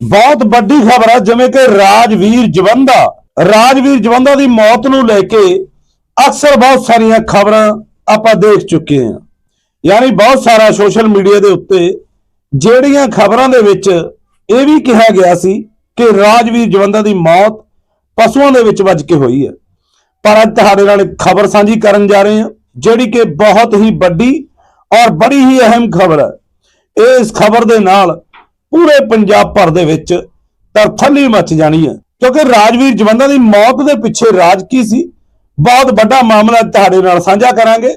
ਬਹੁਤ ਵੱਡੀ ਖਬਰ ਹੈ ਜਿਵੇਂ ਕਿ ਰਾਜਵੀਰ ਜਵੰਦਾ ਰਾਜਵੀਰ ਜਵੰਦਾ ਦੀ ਮੌਤ ਨੂੰ ਲੈ ਕੇ ਅਕਸਰ ਬਹੁਤ ਸਾਰੀਆਂ ਖਬਰਾਂ ਆਪਾਂ ਦੇਖ ਚੁੱਕੇ ਹਾਂ। ਯਾਨੀ ਬਹੁਤ ਸਾਰਾ ਸੋਸ਼ਲ ਮੀਡੀਆ ਦੇ ਉੱਤੇ ਜਿਹੜੀਆਂ ਖਬਰਾਂ ਦੇ ਵਿੱਚ ਇਹ ਵੀ ਕਿਹਾ ਗਿਆ ਸੀ ਕਿ ਰਾਜਵੀਰ ਜਵੰਦਾ ਦੀ ਮੌਤ ਪਸ਼ੂਆਂ ਦੇ ਵਿੱਚ ਵੱਜ ਕੇ ਹੋਈ ਹੈ। ਪਰ ਅੱਜ ਤੁਹਾਡੇ ਨਾਲ ਇੱਕ ਖਬਰ ਸਾਂਝੀ ਕਰਨ ਜਾ ਰਹੇ ਹਾਂ, ਜਿਹੜੀ ਕਿ ਬਹੁਤ ਹੀ ਵੱਡੀ ਔਰ ਬੜੀ ਹੀ ਅਹਿਮ ਖਬਰ ਹੈ। ਇਸ ਖਬਰ ਦੇ ਨਾਲ ਪੂਰੇ ਪੰਜਾਬ ਭਰ ਦੇ ਵਿੱਚ ਤਰਥੱਲੀ ਮਚ ਜਾਣੀ ਹੈ। ਕਿਉਂਕਿ ਰਾਜਵੀਰ ਜਵੰਦਾ ਦੀ ਮੌਤ ਦੇ ਪਿੱਛੇ ਰਾਜ ਕੀ ਸੀ? ਬਹੁਤ ਵੱਡਾ ਮਾਮਲਾ ਤੁਹਾਡੇ ਨਾਲ ਸਾਂਝਾ ਕਰਾਂਗੇ।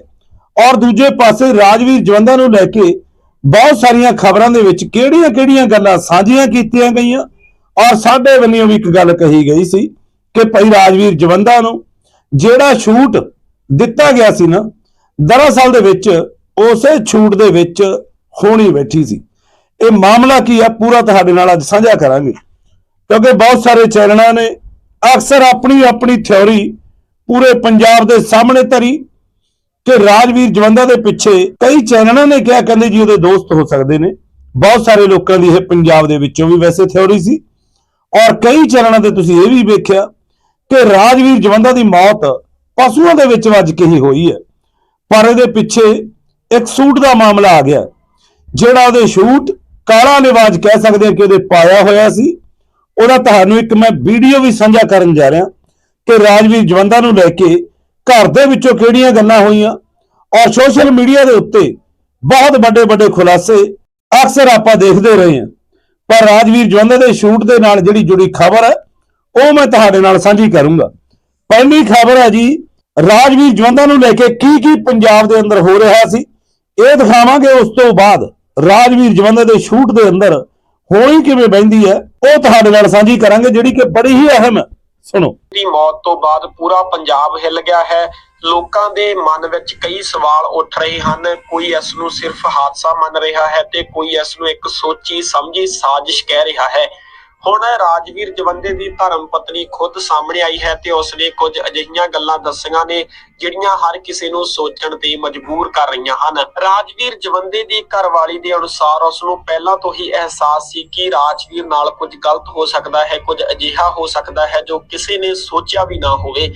ਔਰ ਦੂਜੇ ਪਾਸੇ ਰਾਜਵੀਰ ਜਵੰਦਾ ਨੂੰ ਲੈ ਕੇ ਬਹੁਤ ਸਾਰੀਆਂ ਖਬਰਾਂ ਦੇ ਵਿੱਚ ਕਿਹੜੀਆਂ-ਕਿਹੜੀਆਂ ਗੱਲਾਂ ਸਾਂਝੀਆਂ ਕੀਤੀਆਂ ਗਈਆਂ। ਔਰ ਸਾਡੇ ਵੱਲੋਂ ਵੀ ਇੱਕ ਗੱਲ ਕਹੀ ਗਈ ਸੀ ਕਿ ਭਾਈ ਰਾਜਵੀਰ ਜਵੰਦਾ ਨੂੰ ਜਿਹੜਾ ਛੂਟ ਦਿੱਤਾ ਗਿਆ ਸੀ ਨਾ, ਦਰਅਸਲ ਦੇ ਵਿੱਚ ਉਸੇ ਛੂਟ ਦੇ ਵਿੱਚ ਹੋਣੀ ਬੈਠੀ ਸੀ। ਇਹ ਮਾਮਲਾ ਕੀ ਹੈ ਪੂਰਾ ਤੁਹਾਡੇ ਨਾਲ ਅੱਜ ਸਾਂਝਾ ਕਰਾਂਗੇ। ਕਿਉਂਕਿ ਬਹੁਤ ਸਾਰੇ ਚੈਨਲਾਂ ਨੇ ਅਕਸਰ ਆਪਣੀ ਆਪਣੀ ਥਿਉਰੀ ਪੂਰੇ ਪੰਜਾਬ ਦੇ ਸਾਹਮਣੇ ਧਰੀ ਕਿ ਰਾਜਵੀਰ ਜਵੰਦਾ ਦੇ ਪਿੱਛੇ ਕਈ ਚੈਨਲਾਂ ਨੇ ਕਿਹਾ, ਕਹਿੰਦੇ ਜੀ ਉਹਦੇ ਦੋਸਤ ਹੋ ਸਕਦੇ ਨੇ। ਬਹੁਤ ਸਾਰੇ ਲੋਕਾਂ ਦੀ ਇਹ ਪੰਜਾਬ ਦੇ ਵਿੱਚੋਂ ਵੀ ਵੈਸੇ ਥਿਉਰੀ ਸੀ। ਔਰ ਕਈ ਚੈਨਲਾਂ ਤੇ ਤੁਸੀਂ ਇਹ ਵੀ ਵੇਖਿਆ ਕਿ ਰਾਜਵੀਰ ਜਵੰਦਾ ਦੀ ਮੌਤ ਪਸ਼ੂਆਂ ਦੇ ਵਿੱਚ ਵੱਜ ਕੇ ਹੀ ਹੋਈ ਹੈ। ਪਰ ਇਹਦੇ ਪਿੱਛੇ ਇੱਕ ਸੂਟ ਦਾ ਮਾਮਲਾ ਆ ਗਿਆ, ਜਿਹੜਾ ਉਹਦੇ ਸ਼ੂਟ ਕਾਲਾ ਲਿਵਾਜ ਕਹਿ ਸਕਦੇ ਹਾਂ ਕਿ ਉਹਦੇ ਪਾਇਆ ਹੋਇਆ ਸੀ। ਉਹਦਾ ਤੁਹਾਨੂੰ ਇੱਕ ਮੈਂ ਵੀਡੀਓ ਵੀ ਸਾਂਝਾ ਕਰਨ ਜਾ ਰਿਹਾ ਕਿ ਰਾਜਵੀਰ ਜਵੰਦਾ ਨੂੰ ਲੈ ਕੇ ਘਰ ਦੇ ਵਿੱਚੋਂ ਕਿਹੜੀਆਂ ਗੱਲਾਂ ਹੋਈਆਂ ਔਰ ਸੋਸ਼ਲ ਮੀਡੀਆ ਦੇ ਉੱਤੇ ਬਹੁਤ ਵੱਡੇ ਵੱਡੇ ਖੁਲਾਸੇ ਅਕਸਰ ਆਪਾਂ ਦੇਖਦੇ ਰਹੇ ਹਾਂ। ਪਰ ਰਾਜਵੀਰ ਜਵੰਦਾ ਦੇ ਸ਼ੂਟ ਦੇ ਨਾਲ ਜਿਹੜੀ ਜੁੜੀ ਖਬਰ ਹੈ, ਉਹ ਮੈਂ ਤੁਹਾਡੇ ਨਾਲ ਸਾਂਝੀ ਕਰੂੰਗਾ। ਪਹਿਲੀ ਖਬਰ ਹੈ ਜੀ, ਰਾਜਵੀਰ ਜਵੰਦਾ ਨੂੰ ਲੈ ਕੇ ਕੀ ਕੀ ਪੰਜਾਬ ਦੇ ਅੰਦਰ ਹੋ ਰਿਹਾ ਸੀ, ਇਹ ਦਿਖਾਵਾਂਗੇ ਉਸ ਤੋਂ ਬਾਅਦ। ਰਾਜਵੀਰ ਜਵੰਦਾ ਦੇ ਸ਼ੂਟ ਦੇ ਅੰਦਰ ਹੋਣੀ ਕਿਵੇਂ ਬਹਿੰਦੀ ਹੈ, ਉਹ ਤੁਹਾਡੇ ਨਾਲ ਸਾਂਝੀ ਕਰਾਂਗੇ, ਜਿਹੜੀ ਕਿ ਬੜੀ ਹੀ ਅਹਿਮ ਹੈ। ਸੁਣੋ। ਦੀ ਮੌਤ ਤੋਂ ਬਾਅਦ ਪੂਰਾ ਪੰਜਾਬ ਹਿੱਲ ਗਿਆ ਹੈ। ਲੋਕਾਂ ਦੇ ਮਨ ਵਿੱਚ ਕਈ ਸਵਾਲ ਉੱਠ ਰਹੇ ਹਨ। ਕੋਈ ਇਸ ਨੂੰ ਸਿਰਫ ਹਾਦਸਾ ਮੰਨ ਰਿਹਾ ਹੈ ਤੇ ਕੋਈ ਇਸ ਨੂੰ ਇੱਕ ਸੋਚੀ ਸਮਝੀ ਸਾਜ਼ਿਸ਼ ਕਹਿ ਰਿਹਾ ਹੈ। ਹੁਣ ਰਾਜਵੀਰ ਜਵੰਦੇ ਦੀ ਧਰਮ ਪਤਨੀ ਖੁਦ ਸਾਹਮਣੇ ਆਈ ਹੈ ਤੇ ਉਸਨੇ ਕੁਝ ਅਜਿਹੀਆਂ ਗੱਲਾਂ ਦੱਸੀਆਂ ਨੇ ਜਿਹੜੀਆਂ ਹਰ ਕਿਸੇ ਨੂੰ ਸੋਚਣ ਤੇ ਮਜਬੂਰ ਕਰ ਰਹੀਆਂ ਹਨ। ਰਾਜਵੀਰ ਜਵੰਦੇ ਦੀ ਘਰਵਾਲੀ ਦੇ ਅਨੁਸਾਰ ਉਸ ਨੂੰ ਪਹਿਲਾਂ ਤੋਂ ਹੀ ਅਹਿਸਾਸ ਸੀ ਕਿ ਰਾਜਵੀਰ ਨਾਲ ਕੁਝ ਗਲਤ ਹੋ ਸਕਦਾ ਹੈ, ਕੁਝ ਅਜਿਹਾ ਹੋ ਸਕਦਾ ਹੈ ਜੋ ਕਿਸੇ ਨੇ ਸੋਚਿਆ ਵੀ ਨਾ ਹੋਵੇ।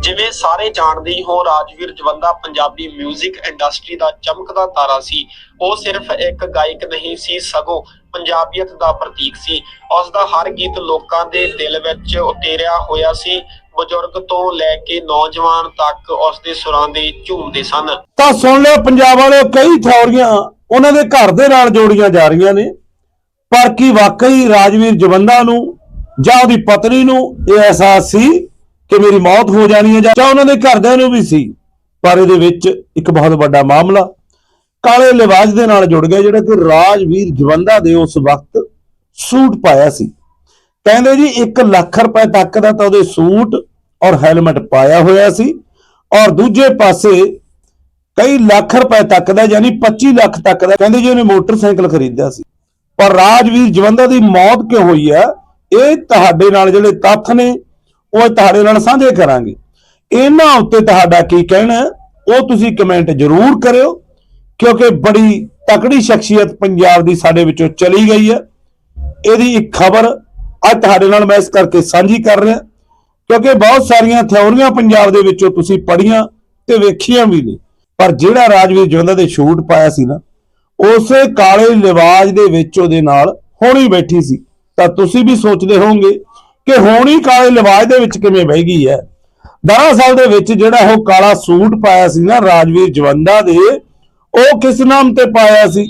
ਜਿਵੇਂ ਸਾਰੇ ਜਾਣਦੇ ਹੀ ਹੋ ਰਾਜਵੀਰ ਜਵੰਦਾ ਪੰਜਾਬੀ 뮤직 ਇੰਡਸਟਰੀ ਦਾ ਚਮਕਦਾ ਤਾਰਾ ਸੀ। ਉਹ ਸਿਰਫ ਇੱਕ ਗਾਇਕ ਨਹੀਂ ਸੀ, ਸਗੋਂ ਪੰਜਾਬੀਅਤ ਦਾ ਪ੍ਰਤੀਕ ਸੀ। ਉਸ ਦਾ ਹਰ ਗੀਤ ਲੋਕਾਂ ਦੇ ਦਿਲ ਵਿੱਚ ਉਤੇਰਿਆ ਹੋਇਆ ਸੀ। ਬਜ਼ੁਰਗ ਤੋਂ ਲੈ ਕੇ ਨੌਜਵਾਨ ਤੱਕ ਉਸ ਦੇ ਸੁਰਾਂ ਦੇ ਝੂਮਦੇ ਸਨ। ਤਾਂ ਸੁਣ ਲਓ ਪੰਜਾਬ ਵਾਲਿਓ ਕਈ ਥਿਉਰੀਆਂ ਉਹਨਾਂ ਦੇ ਘਰ ਦੇ ਨਾਲ ਜੋੜੀਆਂ ਜਾ ਰਹੀਆਂ ਨੇ। ਪਰ ਕੀ ਵਾਕਈ ਰਾਜਵੀਰ ਜਵੰਦਾ ਨੂੰ ਜਾਂ ਉਹਦੀ ਪਤਨੀ ਨੂੰ ਇਹ ਅਹਿਸਾਸ ਸੀ ਕਿ ਮੇਰੀ ਮੌਤ ਹੋ ਜਾਣੀ ਹੈ ਜਾਂ ਉਹਨਾਂ ਦੇ ਘਰਦਿਆਂ ਨੂੰ ਵੀ ਸੀ? ਪਰ ਇਹਦੇ ਵਿੱਚ ਇੱਕ ਬਹੁਤ ਵੱਡਾ ਮਾਮਲਾ ਕਾਲੇ ਲਿਵਾਜ ਦੇ ਨਾਲ ਜੁੜ ਗਿਆ ਜਿਹੜਾ ਕਿ ਰਾਜਵੀਰ ਜਵੰਦਾ ਦੇ ਉਸ ਵਕਤ ਸੂਟ ਪਾਇਆ ਸੀ। ਕਹਿੰਦੇ ਜੀ 1 ਲੱਖ ਰੁਪਏ ਤੱਕ ਦਾ ਤਾਂ ਉਹਦੇ ਸੂਟ ਔਰ ਹੈਲਮਟ ਪਾਇਆ ਹੋਇਆ ਸੀ ਔਰ ਦੂਜੇ ਪਾਸੇ ਕਈ ਲੱਖ ਰੁਪਏ ਤੱਕ ਦਾ ਯਾਨੀ 25 ਲੱਖ ਤੱਕ ਦਾ ਕਹਿੰਦੇ ਜੀ ਉਹਨੇ ਮੋਟਰਸਾਈਕਲ ਖਰੀਦਿਆ ਸੀ। ਪਰ ਰਾਜਵੀਰ ਜਵੰਦਾ ਦੀ ਮੌਤ ਕਿਉਂ ਹੋਈ ਹੈ? ਇਹ ਤੁਹਾਡੇ ਨਾਲ ਜਿਹੜੇ ਤੱਥ ਨੇ, ਉਹ ਤੁਹਾਡੇ ਨਾਲ ਸਾਂਝੇ ਕਰਾਂਗੇ। ਇਹਨਾਂ ਉੱਤੇ ਤੁਹਾਡਾ ਕੀ ਕਹਿਣਾ ਉਹ ਤੁਸੀਂ ਕਮੈਂਟ ਜ਼ਰੂਰ ਕਰਿਓ। ਕਿਉਂਕਿ ਬੜੀ ਤਕੜੀ ਸ਼ਖਸੀਅਤ ਪੰਜਾਬ ਦੀ ਸਾਡੇ ਵਿੱਚੋਂ ਚਲੀ ਗਈ ਹੈ। ਇਹਦੀ ਇੱਕ ਖਬਰ ਅੱਜ ਤੁਹਾਡੇ ਨਾਲ ਮੈਂ ਇਸ ਕਰਕੇ ਸਾਂਝੀ ਕਰ ਰਿਹਾ, ਕਿਉਂਕਿ ਬਹੁਤ ਸਾਰੀਆਂ ਥਿਉਰੀਆਂ ਪੰਜਾਬ ਦੇ ਵਿੱਚੋਂ ਤੁਸੀਂ ਪੜ੍ਹੀਆਂ ਤੇ ਵੇਖੀਆਂ ਵੀ ਨੇ। ਪਰ ਜਿਹੜਾ ਰਾਜਵੀਰ ਜਵੰਦਾ ਦੇ ਸ਼ੂਟ ਪਾਇਆ ਸੀ ਨਾ, ਉਸੇ ਕਾਲੇ ਲਿਵਾਜ ਦੇ ਵਿੱਚ ਉਹਦੇ ਨਾਲ ਹੋਣੀ ਬੈਠੀ ਸੀ। ਤਾਂ ਤੁਸੀਂ ਵੀ ਸੋਚਦੇ ਹੋਵੋਗੇ ਕਿ ਹੋਣੀ ਕਾਲੇ ਲਿਵਾਜ ਦੇ ਵਿੱਚ ਕਿਵੇਂ ਬਹਿ ਗਈ ਹੈ। ਦਰਅਸਲ ਦੇ ਵਿੱਚ ਜਿਹੜਾ ਉਹ ਕਾਲਾ ਸੂਟ ਪਾਇਆ ਸੀ ਨਾ ਰਾਜਵੀਰ ਜਵੰਦਾ ਦੇ ਉਹ ਕਿਸ ਨਾਮ ਤੇ ਪਾਇਆ ਸੀ?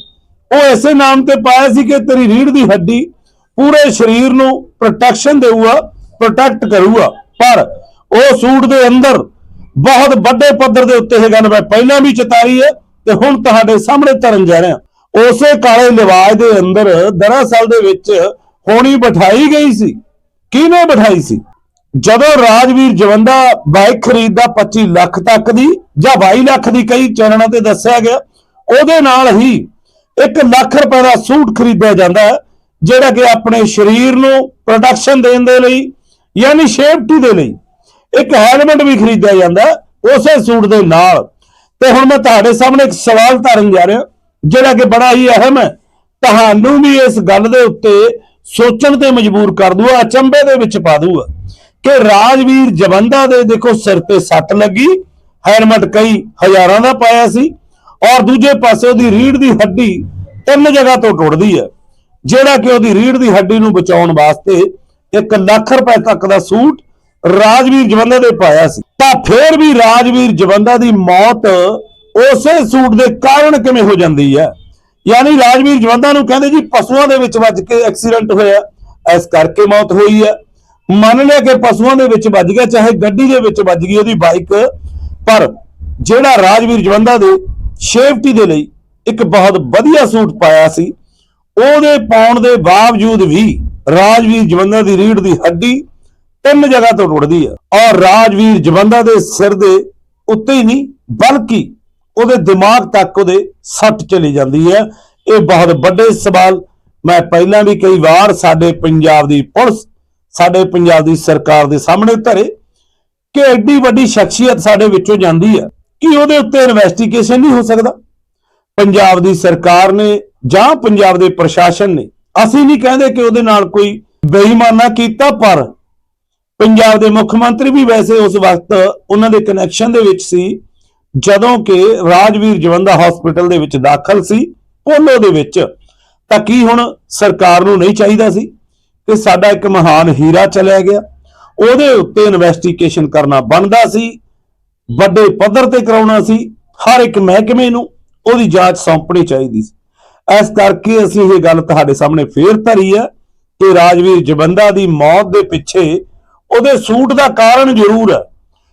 ਉਹ ਐਸੇ ਨਾਮ ਤੇ ਪਾਇਆ ਸੀ ਕਿ ਤੇਰੀ ਰੀੜ ਦੀ ਹੱਡੀ ਪੂਰੇ ਸਰੀਰ ਨੂੰ ਪ੍ਰੋਟੈਕਸ਼ਨ ਦੇਊਗਾ ਪ੍ਰੋਟੈਕਟ ਕਰੂਗਾ। ਪਰ ਉਹ ਸੂਟ ਦੇ ਅੰਦਰ ਬਹੁਤ ਵੱਡੇ ਪੱਧਰ ਦੇ ਉੱਤੇ ਇਹ ਗੱਲ ਮੈਂ ਪਹਿਲਾਂ ਵੀ ਚਤਾਰੀ ਹੈ ਤੇ ਹੁਣ ਤੁਹਾਡੇ ਸਾਹਮਣੇ ਧਰਨ ਜਾ ਰਿਹਾ। ਉਸੇ ਕਾਲੇ ਲਿਵਾਜ ਦੇ ਅੰਦਰ ਦਰਅਸਲ ਦੇ ਵਿੱਚ ਹੋਣੀ ਬਿਠਾਈ ਗਈ ਸੀ। ਕਿਹਨੇ ਬਿਠਾਈ ਸੀ? ਜਦੋਂ ਰਾਜਵੀਰ ਜਵੰਦਾ ਬਾਈਕ ਖਰੀਦਦਾ 25 ਲੱਖ ਤੱਕ ਦੀ ਜਾਂ 22 ਲੱਖ ਦੀ ਕਈ ਚੈਨਲਾਂ ਤੇ ਦੱਸਿਆ ਗਿਆ ਉਹਦੇ ਨਾਲ ਹੀ 1 ਲੱਖ ਰੁਪਏ ਦਾ ਸੂਟ ਖਰੀਦਿਆ ਜਾਂਦਾ ਹੈ, ਜਿਹੜਾ ਕਿ ਆਪਣੇ ਸਰੀਰ ਨੂੰ ਪ੍ਰੋਟੈਕਸ਼ਨ ਦੇਣ ਦੇ ਲਈ ਯਾਨੀ ਸੇਫਟੀ ਦੇ ਲਈ ਇੱਕ ਹੈਲਮਟ ਵੀ ਖਰੀਦਿਆ ਜਾਂਦਾ ਉਸੇ ਸੂਟ ਦੇ ਨਾਲ। ਤੇ ਹੁਣ ਮੈਂ ਤੁਹਾਡੇ ਸਾਹਮਣੇ ਇੱਕ ਸਵਾਲ ਧਾਰਨ ਜਾ ਰਿਹਾ, ਜਿਹੜਾ ਕਿ ਬੜਾ ਹੀ ਅਹਿਮ ਹੈ। ਤੁਹਾਨੂੰ ਵੀ ਇਸ ਗੱਲ ਦੇ ਉੱਤੇ ਸੋਚਣ ਤੇ ਮਜਬੂਰ ਕਰ ਦੂਗਾ, ਅਚੰਭੇ ਦੇ ਵਿੱਚ ਪਾ ਦੂਗਾ ਕਿ ਰਾਜਵੀਰ ਜਵੰਦਾ ਦੇ ਦੇਖੋ ਸਿਰ ਤੇ ਸੱਟ ਲੱਗੀ ਹੈਲਮਟ ਕਈ ਹਜ਼ਾਰਾਂ ਦਾ ਪਾਇਆ ਸੀ। ਔਰ ਦੂਜੇ ਪਾਸੇ ਉਹਦੀ ਰੀੜ ਦੀ ਹੱਡੀ ਤਿੰਨ ਜਗ੍ਹਾ ਤੋਂ ਟੁੱਟਦੀ ਹੈ। ਜਿਹੜਾ ਕਿ ਉਹਦੀ ਰੀੜ ਦੀ ਹੱਡੀ ਨੂੰ ਬਚਾਉਣ ਵਾਸਤੇ 1 ਲੱਖ ਰੁਪਏ ਤੱਕ ਦਾ ਸੂਟ ਰਾਜਵੀਰ ਜਵੰਦਾ ਦੇ ਪਾਇਆ ਸੀ। ਤਾਂ ਫਿਰ ਵੀ ਰਾਜਵੀਰ ਜਵੰਦਾ ਦੀ ਮੌਤ ਉਸੇ ਸੂਟ ਦੇ ਕਾਰਨ ਕਿਵੇਂ ਹੋ ਜਾਂਦੀ ਹੈ? ਯਾਨੀ ਰਾਜਵੀਰ ਜਵੰਦਾ ਨੂੰ ਕਹਿੰਦੇ ਜੀ ਪਸ਼ੂਆਂ ਦੇ ਵਿੱਚ ਵੱਜ ਕੇ ਐਕਸੀਡੈਂਟ ਹੋਇਆ, ਇਸ ਕਰਕੇ ਮੌਤ ਹੋਈ ਹੈ। ਮੰਨ ਲਿਆ ਕਿ ਪਸ਼ੂਆਂ ਦੇ ਵਿੱਚ ਵੱਜ ਗਿਆ, ਚਾਹੇ ਗੱਡੀ ਦੇ ਵਿੱਚ ਵੱਜ ਗਈ ਉਹਦੀ ਬਾਈਕ, ਪਰ ਜਿਹੜਾ ਰਾਜਵੀਰ ਜਵੰਦਾ ਦੇ ਸੇਫਟੀ ਦੇ ਲਈ ਇੱਕ ਬਹੁਤ ਵਧੀਆ ਸੂਟ ਪਾਇਆ ਸੀ। ਉਹਦੇ ਪਾਉਣ ਦੇ ਬਾਵਜੂਦ ਵੀ ਰਾਜਵੀਰ ਜਵੰਦਾ ਦੀ ਰੀੜ ਦੀ ਹੱਡੀ ਤਿੰਨ ਜਗ੍ਹਾ ਤੋਂ ਟੁੱਟਦੀ ਹੈ ਔਰ ਰਾਜਵੀਰ ਜਵੰਦਾ ਦੇ ਸਿਰ ਦੇ ਉੱਤੇ ਹੀ ਨਹੀਂ, ਬਲਕਿ ਉਹਦੇ ਦਿਮਾਗ ਤੱਕ ਉਹਦੇ ਸੱਟ ਚਲੀ ਜਾਂਦੀ ਹੈ ਇਹ ਬਹੁਤ ਵੱਡੇ ਸਵਾਲ। ਮੈਂ ਪਹਿਲਾਂ ਵੀ ਕਈ ਵਾਰ ਸਾਡੇ ਪੰਜਾਬ ਦੀ ਪੁਲਿਸ, ਸਾਡੇ ਪੰਜਾਬ ਦੀ ਸਰਕਾਰ ਦੇ ਸਾਹਮਣੇ ਧਰੇ ਕਿ ਐਡੀ ਵੱਡੀ ਸ਼ਖਸੀਅਤ ਸਾਡੇ ਵਿੱਚੋਂ ਜਾਂਦੀ ਹੈ ਕਿ ਉਹਦੇ ਉੱਤੇ ਇਨਵੈਸਟੀਗੇਸ਼ਨ ਨਹੀਂ ਹੋ ਸਕਦਾ? ਪੰਜਾਬ ਦੀ ਸਰਕਾਰ ਨੇ ਜਾਂ ਪੰਜਾਬ ਦੇ ਪ੍ਰਸ਼ਾਸਨ ਨੇ, ਅਸੀਂ ਨਹੀਂ ਕਹਿੰਦੇ ਕਿ ਉਹਦੇ ਨਾਲ ਕੋਈ ਬੇਈਮਾਨਾ ਕੀਤਾ, ਪਰ ਪੰਜਾਬ ਦੇ ਮੁੱਖ ਮੰਤਰੀ ਵੀ ਵੈਸੇ ਉਸ ਵਕਤ ਉਹਨਾਂ ਦੇ ਕਨੈਕਸ਼ਨ ਦੇ ਵਿੱਚ ਸੀ, ਜਦੋਂ ਕਿ ਰਾਜਵੀਰ ਜਵੰਦਾ ਹਸਪੀਟਲ ਦੇ ਵਿੱਚ ਦਾਖਲ ਸੀ, ਪੋਲੋ ਦੇ ਵਿੱਚ। ਤਾਂ ਕੀ ਹੁਣ ਸਰਕਾਰ ਨੂੰ ਨਹੀਂ ਚਾਹੀਦਾ ਸੀ ਕਿ ਸਾਡਾ ਇੱਕ ਮਹਾਨ ਹੀਰਾ ਚਲਿਆ ਗਿਆ? ਉਹਦੇ ਉੱਤੇ ਇਨਵੈਸਟੀਗੇਸ਼ਨ ਕਰਨਾ ਬਣਦਾ ਸੀ ਵੱਡੇ ਪੱਧਰ ਤੇ ਕਰਾਉਣਾ ਸੀ, ਹਰ ਇੱਕ ਮਹਿਕਮੇ ਨੂੰ ਉਹਦੀ ਜਾਂਚ ਸੌਂਪਣੀ ਚਾਹੀਦੀ ਸੀ। ਇਸ ਕਰਕੇ ਅਸੀਂ ਇਹ ਗੱਲ ਤੁਹਾਡੇ ਸਾਹਮਣੇ ਫੇਰ ਧਰੀ ਹੈ ਕਿ ਰਾਜਵੀਰ ਜਵੰਦਾ ਦੀ ਮੌਤ ਦੇ ਪਿੱਛੇ ਉਹਦੇ ਸੂਟ ਦਾ ਕਾਰਨ ਜ਼ਰੂਰ ਹੈ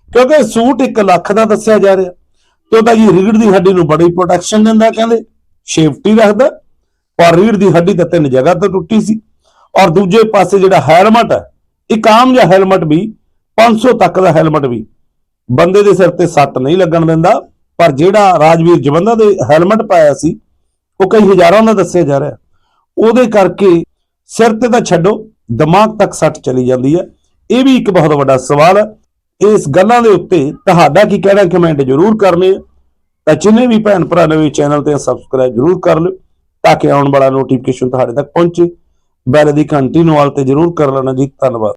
ਕਿਉਂਕਿ ਸੂਟ 1 ਲੱਖ ਦਾ ਦੱਸਿਆ ਜਾ ਰਿਹਾ। ਤੇ ਉਹਦਾ ਜੀ ਰੀੜ ਦੀ ਹੱਡੀ ਨੂੰ ਬੜੀ ਪ੍ਰੋਟੈਕਸ਼ਨ ਦਿੰਦਾ ਕਹਿੰਦੇ ਸੇਫਟੀ ਰੱਖਦਾ, ਪਰ ਰੀੜ ਦੀ ਹੱਡੀ ਤਾਂ ਤਿੰਨ ਜਗ੍ਹਾ ਤੋਂ ਟੁੱਟੀ ਸੀ। ਔਰ ਦੂਜੇ ਪਾਸੇ ਜਿਹੜਾ ਹੈਲਮਟ ਹੈ ਇੱਕ ਆਮ ਜਿਹਾ ਹੈਲਮਟ ਵੀ 500 ਤੱਕ ਦਾ ਹੈਲਮਟ ਵੀ ਬੰਦੇ ਦੇ ਸਿਰ ਤੇ ਸੱਟ ਨਹੀਂ ਲੱਗਣ ਦਿੰਦਾ, ਪਰ ਜਿਹੜਾ ਰਾਜਵੀਰ ਜਵੰਦਾ ਦੇ ਹੈਲਮਟ ਪਾਇਆ ਸੀ, ਉਹ ਕਈ ਹਜ਼ਾਰਾਂ ਦਾ ਦੱਸਿਆ ਜਾ ਰਿਹਾ। ਉਹਦੇ ਕਰਕੇ ਸਿਰ ਤੇ ਤਾਂ ਛੱਡੋ, ਦਿਮਾਗ ਤੱਕ ਸੱਟ ਚਲੀ ਜਾਂਦੀ ਹੈ। ਇਹ ਵੀ ਇੱਕ ਬਹੁਤ ਵੱਡਾ ਸਵਾਲ ਹੈ। ਇਸ ਗੱਲਾਂ ਦੇ ਉੱਤੇ ਤੁਹਾਡਾ ਕੀ ਕਹਿਣਾ ਕਮੈਂਟ ਜ਼ਰੂਰ ਕਰਨੇ ਆ। ਤਾਂ ਜਿੰਨੇ ਵੀ ਭੈਣ ਭਰਾ ਨੇ ਵੀ ਚੈਨਲ ਤੇ ਸਬਸਕ੍ਰਾਈਬ ਜ਼ਰੂਰ ਕਰ ਲਿਓ, ਤਾਂ ਕਿ ਆਉਣ ਵਾਲਾ ਨੋਟੀਫਿਕੇਸ਼ਨ ਤੁਹਾਡੇ ਤੱਕ ਪਹੁੰਚੇ। ਬੈਲ ਦੀ ਘੰਟੀ ਨੂੰ ਆਲ ਤੇ ਜ਼ਰੂਰ ਕਰ ਲੈਣਾ ਜੀ। ਧੰਨਵਾਦ।